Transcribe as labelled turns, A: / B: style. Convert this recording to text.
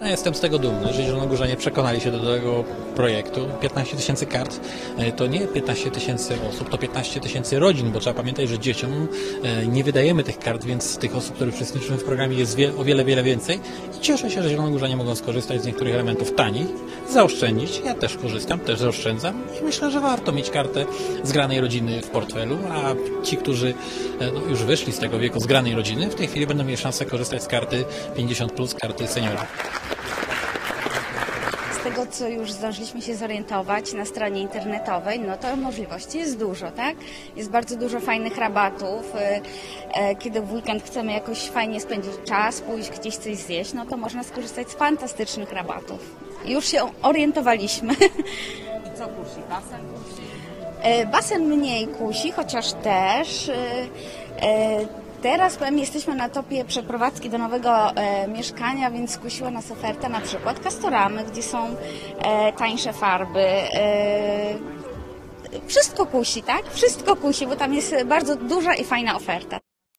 A: Ja jestem z tego dumny, że Zielonogórzanie przekonali się do tego projektu. 15 tysięcy kart e, to nie 15 tysięcy osób, to 15 tysięcy rodzin, bo trzeba pamiętać, że dzieciom e, nie wydajemy tych kart, więc tych osób, które uczestniczymy w programie jest o wiele, wiele więcej. I cieszę się, że Zielonogórzanie mogą skorzystać z niektórych elementów tanich, zaoszczędzić. Ja też korzystam, też zaoszczędzam i myślę, że warto mieć kartę zgranej rodziny w portfelu, a ci, którzy e, no, już wyszli z tego wieku zgranej rodziny, w tej chwili będą mieli szansę korzystać z karty 50+, plus, karty seniora.
B: Tego, co już zdążyliśmy się zorientować na stronie internetowej, no to możliwości jest dużo, tak? Jest bardzo dużo fajnych rabatów. e, e, Kiedy w weekend chcemy jakoś fajnie spędzić czas, pójść gdzieś coś zjeść, no to można skorzystać z fantastycznych rabatów. Już się orientowaliśmy.
C: I co kusi? Basen kusi?
B: E, Basen mniej kusi, chociaż też. Teraz powiem, jesteśmy na topie przeprowadzki do nowego e, mieszkania, więc skusiła nas oferta na przykład Castoramy, gdzie są e, tańsze farby. E, wszystko kusi, tak? Wszystko kusi, bo tam jest bardzo duża i fajna oferta.